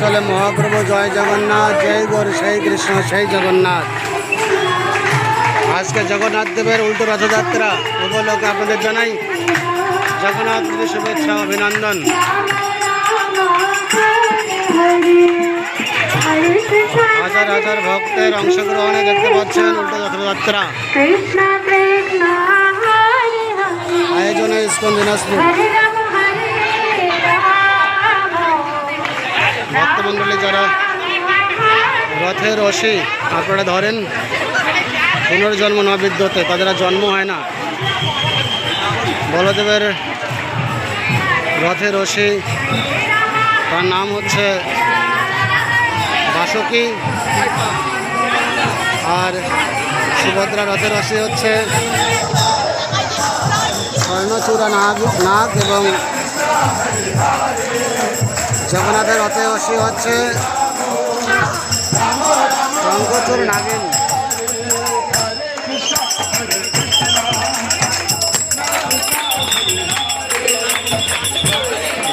চলে মহাপ্রভু জয় জগন্নাথ, জয় গৌর, সেই কৃষ্ণ, সেই জগন্নাথ। আজকে জগন্নাথ দেবের উল্টো রথযাত্রা উপলক্ষে আপনাদের জানাই। জগন্নাথ শুভেচ্ছা, অভিনন্দন। হাজার ভক্তের অংশগ্রহণে দেখতে পাচ্ছেন উল্টো রথযাত্রা। আয়োজনে ইস্কন দিনাজপুর। ভক্তমণ্ডলী যারা রথের রশি আপনারা ধরেন পুনর্জন্ম নবিদ্যতে তাদের জন্ম হয় না। বলদেবের রথের রশি তার নাম হচ্ছে বাসকি আর সুভদ্রা রথের রশি হচ্ছে স্বর্ণচূড়া নাগ নাগ এবং জগন্নাথের রথে রশি হচ্ছে শঙ্কচুর নাগিন।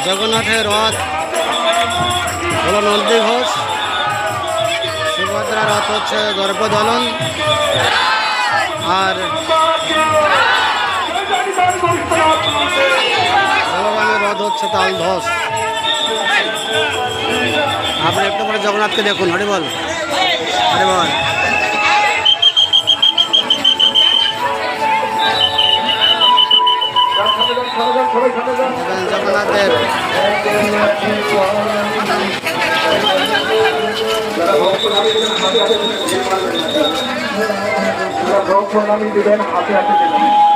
জগন্নাথের রথ হলো নন্দী ঘোষ। সুভদ্রা রথ হচ্ছে গর্ভদলন আর বলরামের রথ হচ্ছে তাল ধস। আপনি একটু পরে জগন্নাথকে দেখুন, হরি বল। হরি বল। জগন্নাথের প্রণামী দিবেন হাতে হাতে দেবেন